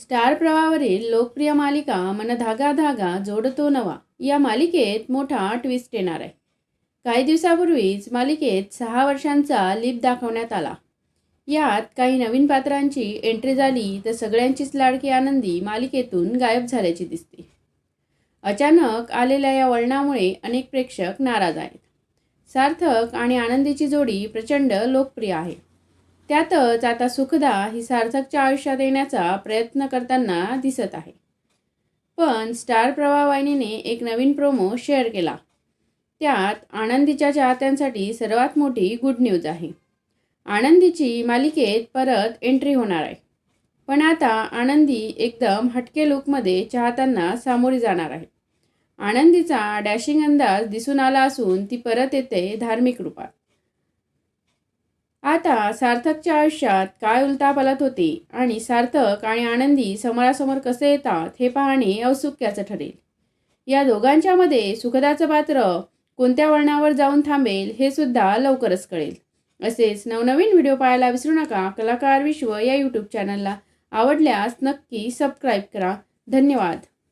Star प्रवाहावरील लोकप्रिय मालिका मन धागा धागा जोडतो नवा. या मालिकेत मोठा ट्विस्ट येणार आहे. काही दिवसापूर्वीच मालिकेत सहा वर्षांचा लिप दाखवण्यात आला. यात काही नवीन पात्रांची एंट्री झाली तर सगळ्यांचीच लाडकी आनंदी मालिकेतून गायब झाल्याची दिसते. अचानक आलेल्या या वळणामुळे अनेक प्रेक्षक नाराज आहेत. सार्थक आणि आनंदीची जोडी प्रचंड लोकप्रिय आहे. त्यातच आता सुखदा ही सार्थकच्या आयुष्यात येण्याचा प्रयत्न करताना दिसत आहे. पण स्टार प्रवाह वाहिनीने एक नवीन प्रोमो शेअर केला. त्यात आनंदीच्या चाहत्यांसाठी सर्वात मोठी गुड न्यूज आहे. आनंदीची मालिकेत परत एंट्री होणार आहे. पण आता आनंदी एकदम हटके लुकमध्ये चाहत्यांना सामोरी जाणार आहे. आनंदीचा डॅशिंग अंदाज दिसून आला असून ती परत येते धार्मिक रूपात. आता सार्थकच्या आयुष्यात काय उलतापालत होते आणि सार्थक आणि आनंदी समोरासमोर कसे येतात हे पाहणे औत्सुक्याचं ठरेल. या दोघांच्यामध्ये सुखदाचं पात्र कोणत्या वळणावर जाऊन थांबेल हे सुद्धा लवकरच कळेल. असेच नवनवीन व्हिडिओ पाहायला विसरू नका. कलाकार विश्व या यूट्यूब चॅनलला आवडल्यास नक्की सबस्क्राईब करा. धन्यवाद.